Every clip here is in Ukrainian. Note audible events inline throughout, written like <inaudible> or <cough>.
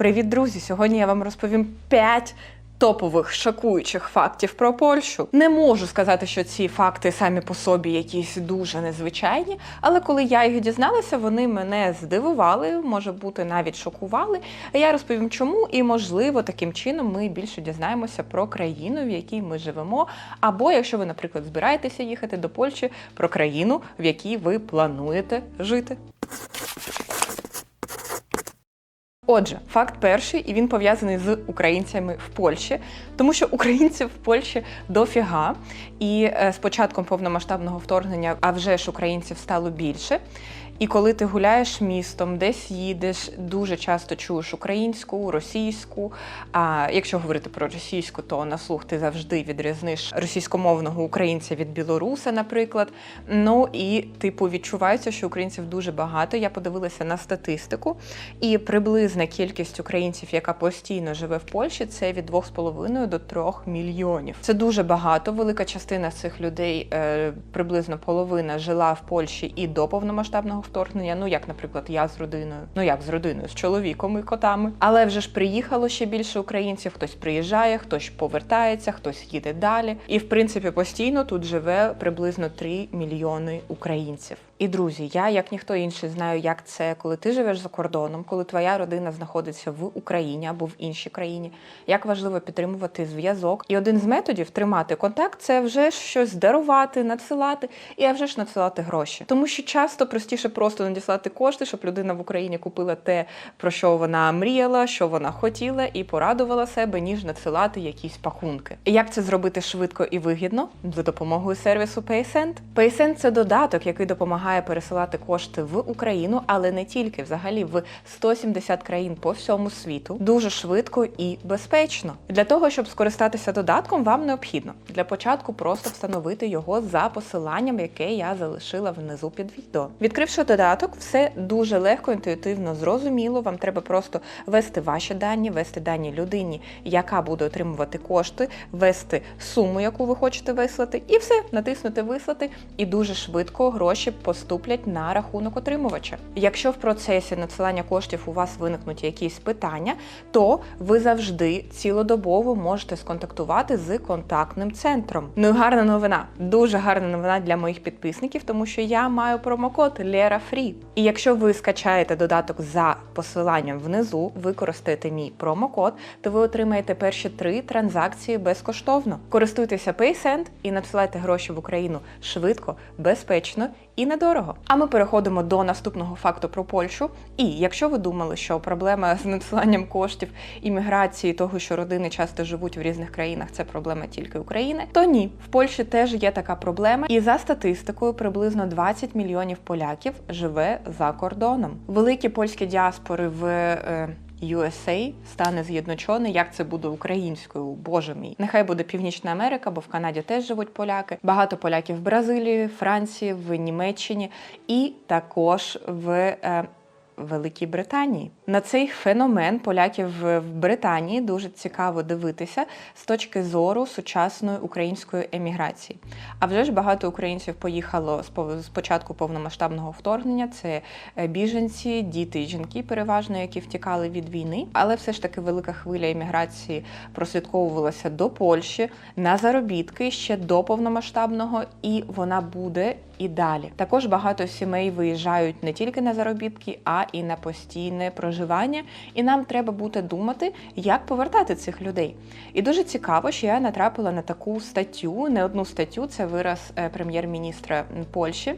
Привіт, друзі! Сьогодні я вам розповім 5 топових шокуючих фактів про Польщу. Не можу сказати, що ці факти самі по собі якісь дуже незвичайні, але коли я їх дізналася, вони мене здивували, може бути навіть шокували. Я розповім, чому, і можливо, таким чином ми більше дізнаємося про країну, в якій ми живемо. Або якщо ви, наприклад, збираєтеся їхати до Польщі, про країну, в якій ви плануєте жити. Отже, факт перший, і він пов'язаний з українцями в Польщі, тому що українців в Польщі дофіга. І е, з початком повномасштабного вторгнення, а вже ж українців стало більше. І коли ти гуляєш містом, десь їдеш, дуже часто чуєш українську, російську. А якщо говорити про російську, то на слух ти завжди відрізниш російськомовного українця від білоруса, наприклад. Ну і типу відчувається, що українців дуже багато. Я подивилася на статистику, і приблизна кількість українців, яка постійно живе в Польщі, це від 2,5 до 3 мільйонів. Це дуже багато. Велика частина цих людей, е, приблизно половина, жила в Польщі і до повномасштабного вторгнення. Ну як, наприклад, я з родиною, ну як з родиною, з чоловіком і котами. Але вже ж приїхало ще більше українців. Хтось приїжджає, хтось повертається, хтось їде далі. І в принципі постійно тут живе приблизно 3 мільйони українців. І друзі, я як ніхто інший знаю, як це, коли ти живеш за кордоном, коли твоя родина знаходиться в Україні або в іншій країні. Як важливо підтримувати зв'язок. І один з методів тримати контакт це вже щось дарувати, надсилати, і а вже ж надсилати гроші. Тому що часто простіше просто надіслати кошти, щоб людина в Україні купила те, про що вона мріяла, що вона хотіла, і порадувала себе, ніж надсилати якісь пакунки. І як це зробити швидко і вигідно за допомогою сервісу PaySend? PaySend – це додаток, який допомагає пересилати кошти в Україну, але не тільки взагалі в 170 країн по всьому світу, дуже швидко і безпечно. Для того щоб скористатися додатком, вам необхідно для початку просто встановити його за посиланням, яке я залишила внизу під відео. Відкривши додаток, все дуже легко, інтуїтивно, зрозуміло. Вам треба просто ввести ваші дані, ввести дані людині, яка буде отримувати кошти, ввести суму, яку ви хочете вислати, і все натиснути вислати, і дуже швидко гроші поступлять на рахунок отримувача. Якщо в процесі надсилання коштів у вас виникнуть якісь питання, то ви завжди цілодобово можете сконтактувати з контактним центром. Ну і гарна новина, дуже гарна новина для моїх підписників, тому що я маю промокод LERAFREE. І якщо ви скачаєте додаток за посиланням внизу, використаєте мій промокод, то ви отримаєте перші три транзакції безкоштовно. Користуйтеся PaySend і надсилайте гроші в Україну швидко, безпечно і недорого. А ми переходимо до наступного факту про Польщу. І якщо ви думали, що проблема з надсиланням коштів імміграції, того, що родини часто живуть в різних країнах, це проблема тільки України, то ні, в Польщі теж є така проблема. І за статистикою, приблизно 20 мільйонів поляків живе за кордоном. Великі польські діаспори в е, USA стане з'єдночоне, як це буде українською, боже мій. Нехай буде Північна Америка, бо в Канаді теж живуть поляки. Багато поляків в Бразилії, Франції, в Німеччині і також в. Великій Британії на цей феномен поляків в Британії дуже цікаво дивитися з точки зору сучасної української еміграції. А вже ж багато українців поїхало з початку повномасштабного вторгнення. Це е, біженці, діти жінки, переважно, які втікали від війни. Але все ж таки велика хвиля еміграції прослідковувалася до Польщі на заробітки ще до повномасштабного, і вона буде і далі. Також багато сімей виїжджають не тільки на заробітки, а і на постійне проживання. І нам треба буде думати, як повертати цих людей. І дуже цікаво, що я натрапила на таку статтю, не одну статтю, це вираз е, прем'єр-міністра Польщі.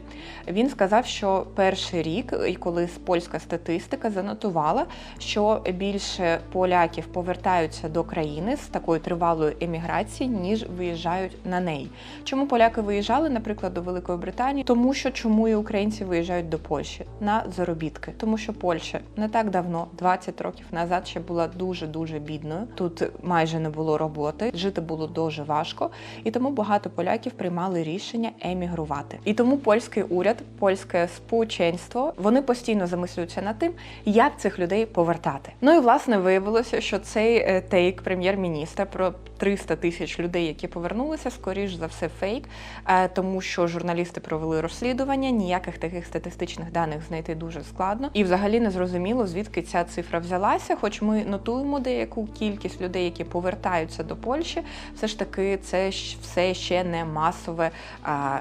Він сказав, що перший рік, і коли польська статистика занотувала, що більше поляків повертаються до країни з такою тривалою еміграції, ніж виїжджають на неї. Чому поляки виїжджали, наприклад, до Великої Британії? Тому що чому і українці виїжджають до Польщі на заробітки, тому що Польща не так давно, 20 років назад, ще була дуже дуже бідною. Тут майже не було роботи, жити було дуже важко, і тому багато поляків приймали рішення емігрувати. І тому польський уряд, польське сполученство, вони постійно замислюються над тим, як цих людей повертати. Ну і власне виявилося, що цей е, тейк прем'єр-міністра про 300 тисяч людей, які повернулися, скоріш за все фейк, е, тому що журналісти провели розслідування, ніяких таких статистичних даних знайти дуже складно, і взагалі не зрозуміло, звідки ця цифра взялася. Хоч ми нотуємо деяку кількість людей, які повертаються до Польщі, все ж таки це все ще не масове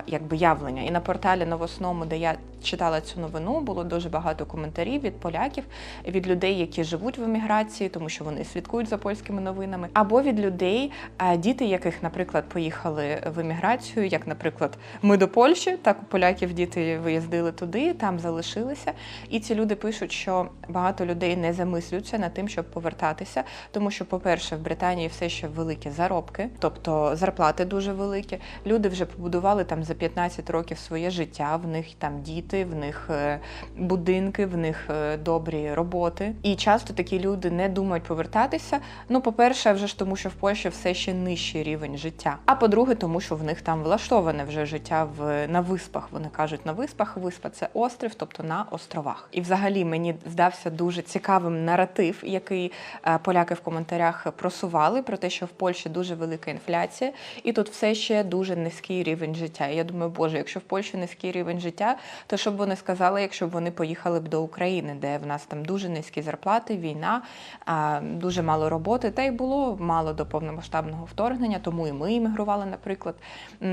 якби явлення. І на порталі новосному, де я читала цю новину, було дуже багато коментарів від поляків, від людей, які живуть в еміграції, тому що вони слідкують за польськими новинами, або від людей, діти яких, наприклад, поїхали в еміграцію, як, наприклад, ми до Польщі, так у поляків діти виїздили туди, там залишилися. І ці люди пишуть, що багато людей не замислюються над тим, щоб повертатися, тому що, по-перше, в Британії все ще великі заробки, тобто зарплати дуже великі. Люди вже побудували там за 15 років своє життя. В них там діти, в них е, будинки, в них е, добрі роботи. І часто такі люди не думають повертатися. Ну, по-перше, вже ж тому, що в Польщі все ще нижчий рівень життя. А по-друге, тому що в них там влаштоване вже життя в на виспах. Вони кажуть, на виспах виспа це острів, тобто на островах. І взагалі мені здався дуже цікавим наратив, який е, поляки в коментарях просували про те, що в Польщі дуже велика інфляція, і тут все ще дуже низький рівень життя. Я думаю, боже, якщо в Польщі низький рівень життя, то що б вони сказали, якщо б вони поїхали б до України, де в нас там дуже низькі зарплати, війна, дуже мало роботи, та й було мало до повномасштабного вторгнення, тому і ми іммігрували, наприклад.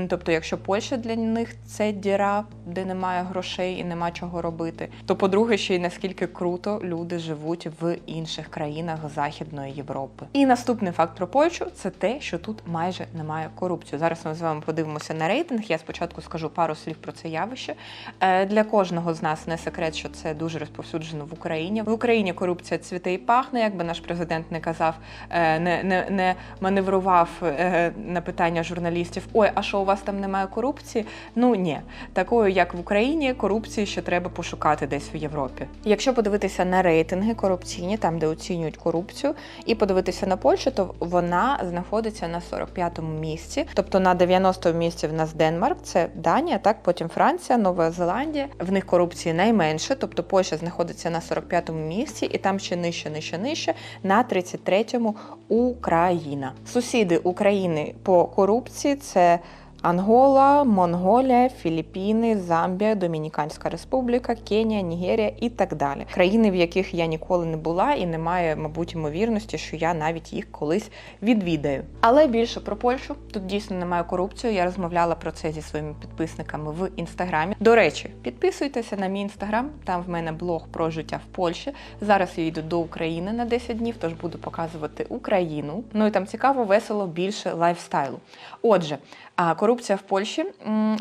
Тобто, якщо Польща для них це діра, де немає грошей і нема чого робити, то по-друге, ще й наскільки круто люди живуть в інших країнах Західної Європи. І наступний факт про Польщу це те, що тут майже немає корупції. Зараз ми з вами подивимося на рейтинг. Я спочатку скажу пару слів про це явище. Е, Для кожного з нас не секрет, що це дуже розповсюджено в Україні. В Україні корупція цвіте і пахне, якби наш президент не казав, е, не, не, не маневрував е, на питання журналістів: Ой, а що у вас там немає корупції? Ну ні, такою, як в Україні, корупції ще треба пошукати десь в Європі. Якщо подивитися на рейтинги корупційні, там де оцінюють корупцію, і подивитися на Польщу, то вона знаходиться на 45-му місці. Тобто на 90-му місці в нас Денмарк, це Данія, так потім Франція, Нова Зеландія. В них корупції найменше, тобто Польща знаходиться на 45-му місці, і там ще нижче, нижче, нижче, на 33-му Україна. Сусіди України по корупції це. Ангола, Монголія, Філіппіни, Замбія, Домініканська Республіка, Кенія, Нігерія і так далі. Країни, в яких я ніколи не була, і немає, мабуть, ймовірності, що я навіть їх колись відвідаю. Але більше про Польщу тут дійсно немає корупції. Я розмовляла про це зі своїми підписниками в інстаграмі. До речі, підписуйтеся на мій інстаграм. Там в мене блог про життя в Польщі. Зараз я йду до України на 10 днів, тож буду показувати Україну. Ну і там цікаво, весело, більше лайфстайлу. Отже. А корупція в Польщі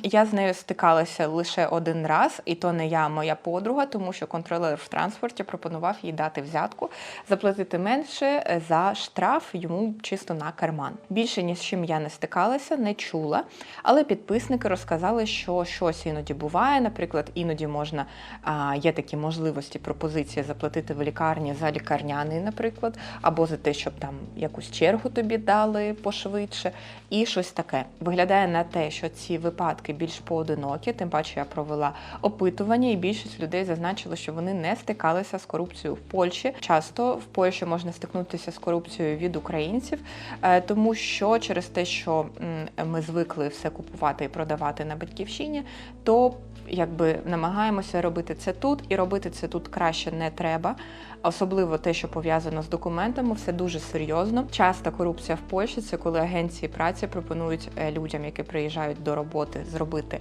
я з нею стикалася лише один раз, і то не я, а моя подруга, тому що контролер в транспорті пропонував їй дати взятку, заплатити менше е, за штраф йому чисто на карман. Більше ні з чим я не стикалася, не чула. Але підписники розказали, що щось іноді буває. Наприклад, іноді можна є такі можливості, пропозиції заплатити в лікарні за лікарняний, наприклад, або за те, щоб там якусь чергу тобі дали пошвидше, і щось таке. Виглядає на те, що ці випадки більш поодинокі, тим паче я провела опитування, і більшість людей зазначили, що вони не стикалися з корупцією в Польщі. Часто в Польщі можна стикнутися з корупцією від українців, е, тому що через те, що ми звикли все купувати і продавати на батьківщині, то якби намагаємося робити це тут, і робити це тут краще не треба. Особливо те, що пов'язано з документами, все дуже серйозно. Часта корупція в Польщі це коли агенції праці пропонують е, людям, які приїжджають до роботи, зробити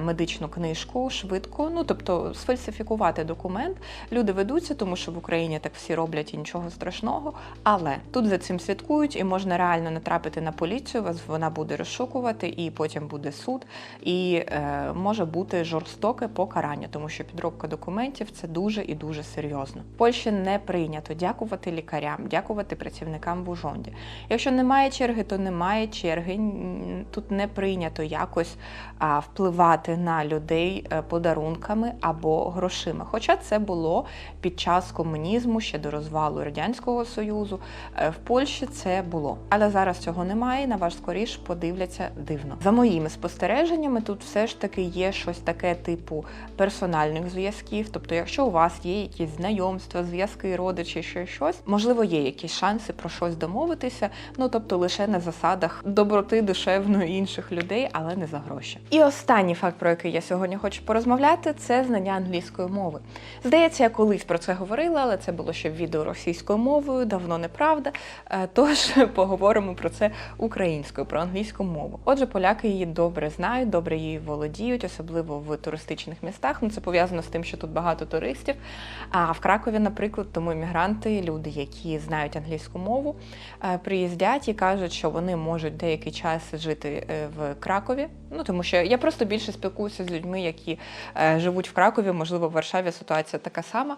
медичну книжку швидко. Ну тобто сфальсифікувати документ. Люди ведуться, тому що в Україні так всі роблять і нічого страшного. Але тут за цим слідкують, і можна реально натрапити на поліцію. Вас вона буде розшукувати, і потім буде суд, і е, може бути жорстоке покарання, тому що підробка документів це дуже і дуже серйозно. В Польщі не прийнято дякувати лікарям, дякувати працівникам в Ужонді. Якщо немає черги, то немає черги. Тут не прийнято якось впливати на людей е, подарунками або грошима. Хоча це було під час комунізму ще до розвалу радянського союзу. Е, В Польщі це було, але зараз цього немає. На ваш скоріш подивляться дивно. За моїми спостереженнями, тут все ж таки є щось таке таке типу персональних зв'язків. Тобто, якщо у вас є якісь знайомства, зв'язки, родичі, ще щось, можливо, є якісь шанси про щось домовитися. Ну тобто лише на засадах доброти душевної інших людей, але не за гроші. І останній факт, про який я сьогодні хочу порозмовляти, це знання англійської мови. Здається, я колись про це говорила, але це було ще в відео російською мовою, давно неправда. Е, Тож <laughs> поговоримо про це українською, про англійську мову. Отже, поляки її добре знають, добре її володіють, особливо в туристичних містах. Ну це пов'язано з тим, що тут багато туристів. А в Кракові, наприклад, тому іммігранти, люди, які знають англійську мову, е, приїздять і кажуть, що вони можуть деякий час жити е, в Кракові. Ну тому що я просто більше спілкуюся з людьми, які е, живуть в Кракові, можливо, в Варшаві ситуація така сама.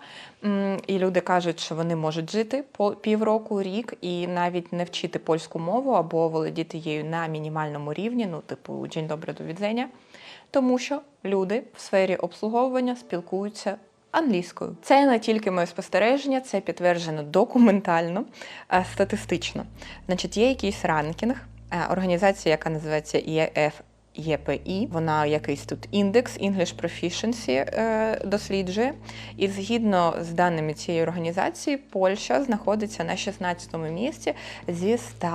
І люди кажуть, що вони можуть жити півроку, рік і навіть не вчити польську мову або володіти її на мінімальному рівні, ну типу «Дзінь добре до відзення, тому що люди в сфері обслуговування спілкуються. Англійською це не тільки моє спостереження, це підтверджено документально, е, статистично. Значить, є якийсь ранкінг, е, організація, яка називається EF ЄПІ, вона якийсь тут індекс English Proficiency е, досліджує. І згідно з даними цієї організації, Польща знаходиться на 16-му місці зі 100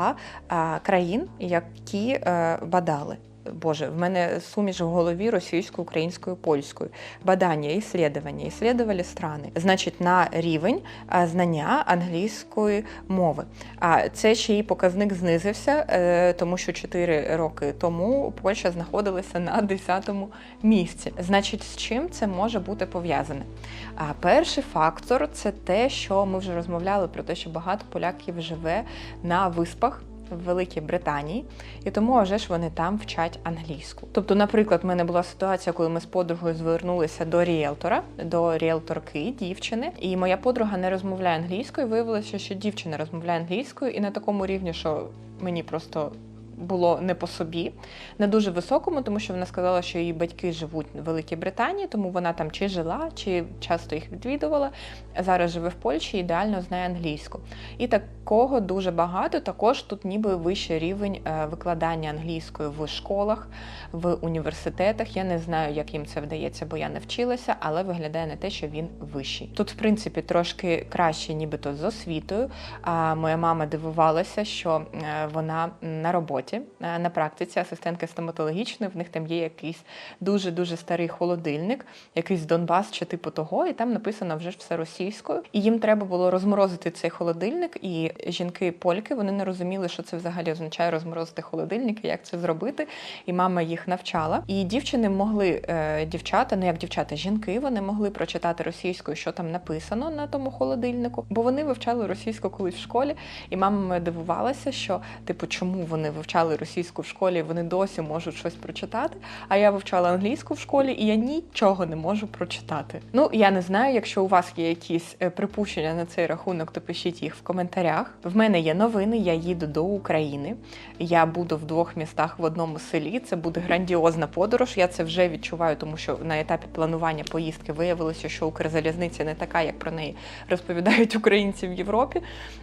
е, країн, які е, бадали. Боже, в мене суміш в голові російською, українською, польською. Бадання, іслідування, іслідували страни. Значить, на рівень знання англійської мови. А це ще й показник знизився, е, тому що 4 роки тому Польща знаходилася на 10-му місці. Значить, з чим це може бути пов'язане? А перший фактор це те, що ми вже розмовляли про те, що багато поляків живе на виспах в Великій Британії, і тому вже ж вони там вчать англійську. Тобто, наприклад, в мене була ситуація, коли ми з подругою звернулися до ріелтора, до ріелторки, дівчини, і моя подруга не розмовляє англійською. Виявилося, що дівчина розмовляє англійською, і на такому рівні, що мені просто. Було не по собі, не дуже високому, тому що вона сказала, що її батьки живуть в Великій Британії, тому вона там чи жила, чи часто їх відвідувала. Зараз живе в Польщі, ідеально знає англійську. І такого дуже багато. Також тут ніби вищий рівень е, викладання англійської в школах, в університетах. Я не знаю, як їм це вдається, бо я не вчилася, але виглядає на те, що він вищий. Тут, в принципі, трошки краще, нібито з освітою. А моя мама дивувалася, що е, вона на роботі е, на практиці асистентки стоматологічної. В них там є якийсь дуже дуже старий холодильник, якийсь Донбас чи типу того, і там написано вже все російською. І їм треба було розморозити цей холодильник. І жінки-польки вони не розуміли, що це взагалі означає розморозити холодильник і як це зробити. І мама їх навчала. І дівчини могли, е, дівчата, ну як дівчата, жінки, вони могли прочитати російською, що там написано на тому холодильнику, бо вони вивчали російську колись в школі. І мама дивувалася, що типу, чому вони вивчали російську в школі, вони досі можуть щось прочитати. А я вивчала англійську в школі, і я нічого не можу прочитати. Ну я не знаю, якщо у вас є якісь е, припущення на цей рахунок, то пишіть їх в коментарях. В мене є новини. Я їду до України. Я буду в двох містах в одному селі. Це буде грандіозна подорож. Я це вже відчуваю, тому що на етапі планування поїздки виявилося, що Укрзалізниця не така, як про неї розповідають українці в Європі.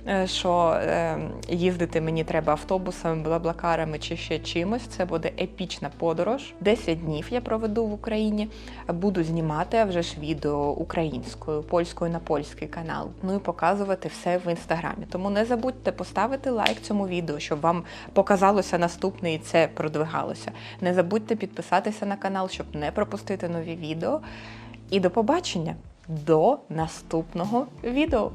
е, Що е, їздити мені треба автобусами, блаблакарами чи ще чимось. Це буде епічна подорож. 10 днів я проведу в Україні. Буду знімати а вже ж відео українською, польською на польський канал. Ну і показувати все в інстаграмі. Не забудьте поставити лайк цьому відео, щоб вам показалося наступне і це продвигалося. Не забудьте підписатися на канал, щоб не пропустити нові відео. І до побачення до наступного відео.